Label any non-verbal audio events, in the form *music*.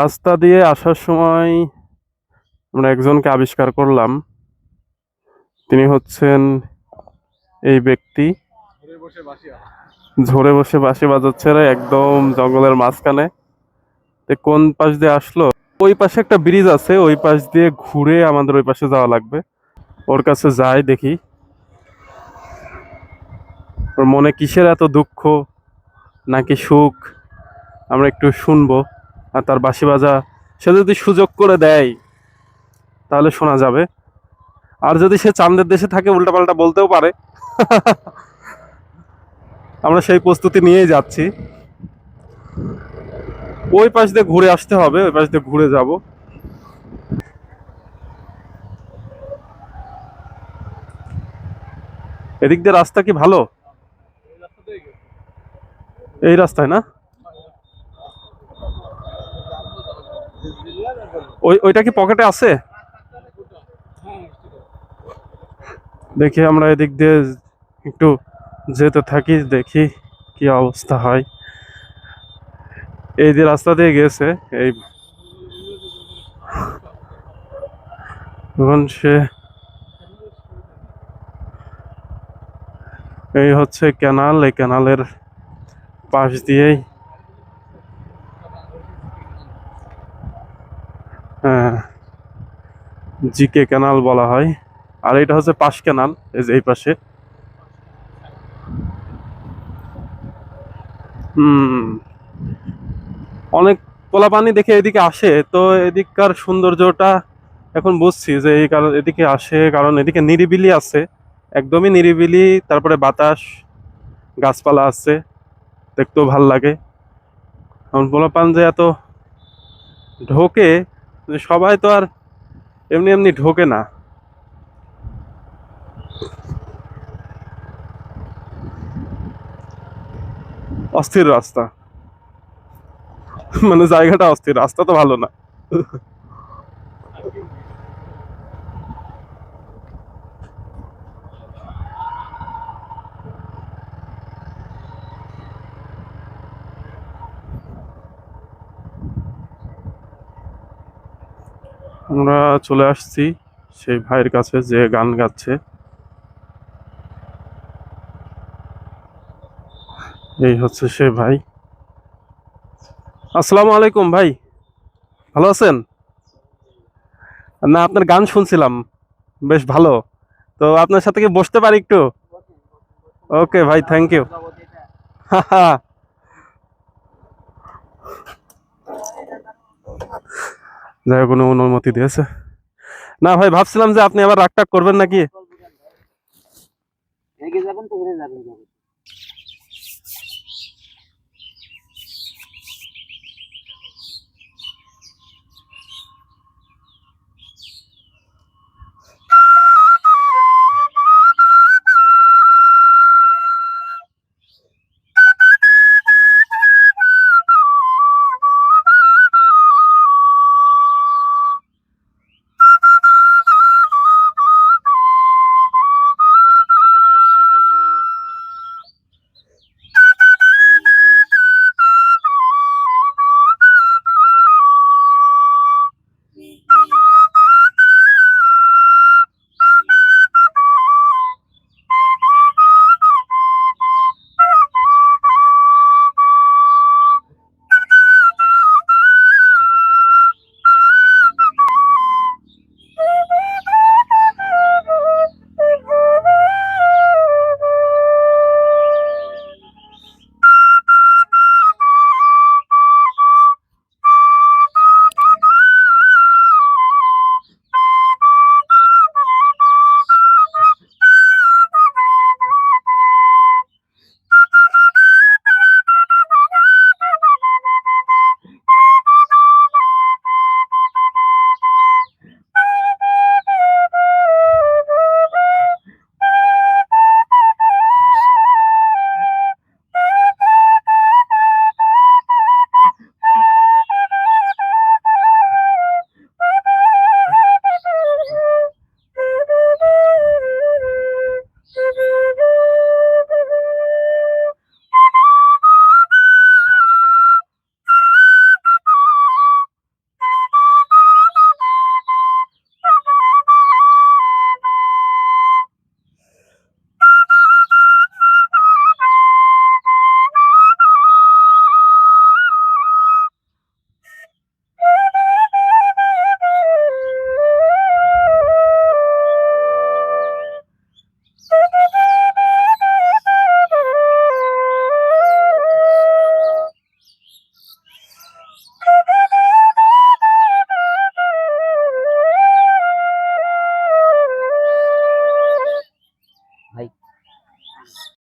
রাস্তা দিয়ে আসার সময় আমরা একজনকে আবিষ্কার করলাম। তিনি হচ্ছেন এই ব্যক্তি। ঝরে বসে বাঁশি বাজাচ্ছে একদম জঙ্গলের মাঝখানে। কোন পাশ দিয়ে আসলো? ওই পাশে একটা ব্রিজ আছে, ওই পাশ দিয়ে ঘুরে আমাদের ওই পাশে যাওয়া লাগবে। ওর কাছে যাই দেখি। ওর মনে কিসের এত দুঃখ, নাকি সুখ? আমরা একটু শুনব। আর তার বাঁশি বাজা, সে যদি সুযোগ করে দেয়, তাহলে শোনা যাবে। আর যদি সে চান্দের দেশে থাকে, উল্টাপাল্টা বলতেও পারে। আমরা সেই প্রস্তুতি নিয়েই যাচ্ছি। ওই পাশ দিয়ে ঘুরে আসতে হবে, ওই পাশ দিয়ে ঘুরে যাব। এদিক দিয়ে রাস্তা কি ভালো? এই রাস্তায় না? ওই ওইটা কি পকেটে আছে? দেখি আমরা এদিক দিয়ে একটু যেতে থাকি, দেখি কি অবস্থা হয়। এই যে রাস্তা দিয়ে গেছে, এই সে এই হচ্ছে ক্যানাল এই ক্যানালের পাশ দিয়েই জিকে ক্যানাল বলা হয়। আর এটা হচ্ছে পাশ ক্যানাল, এই যে এই পাশে। হুম। অনেক পোলা পানি দেখে এদিকে আসে, তো এদিককার সৌন্দর্যটা এখন বুঝছি যে এই কারণ এদিকে আসে, কারণ এদিকে নিরিবিলি আছে, একদমই নিরিবিলি, তারপরে বাতাস, গাছপালা আছে, দেখতেও ভালো লাগে। এখন পোলা পান যে এত ঢোকে সবাই তো আর এমনি এমনি ঢোকে না। অস্থির রাস্তা। মানে জায়গাটা অস্থির, রাস্তা তো ভালো না। আমরা চলে আসছি সেই ভাইয়ের কাছে যে গান গাচ্ছে। এই হচ্ছে সে ভাই। আসসালামু আলাইকুম ভাই, ভালো আছেন? না, আপনার গান শুনছিলাম, বেশ ভালো। তো আপনার সাথে কি বসতে পারি একটু? ওকে ভাই থ্যাংক *laughs* ইউ যাই হোক, কোনো অনুমতি দিয়েছে। না ভাই ভাবছিলাম যে আপনি আবার রাগ টাক করবেন নাকি? যাবেন তো যাবেন।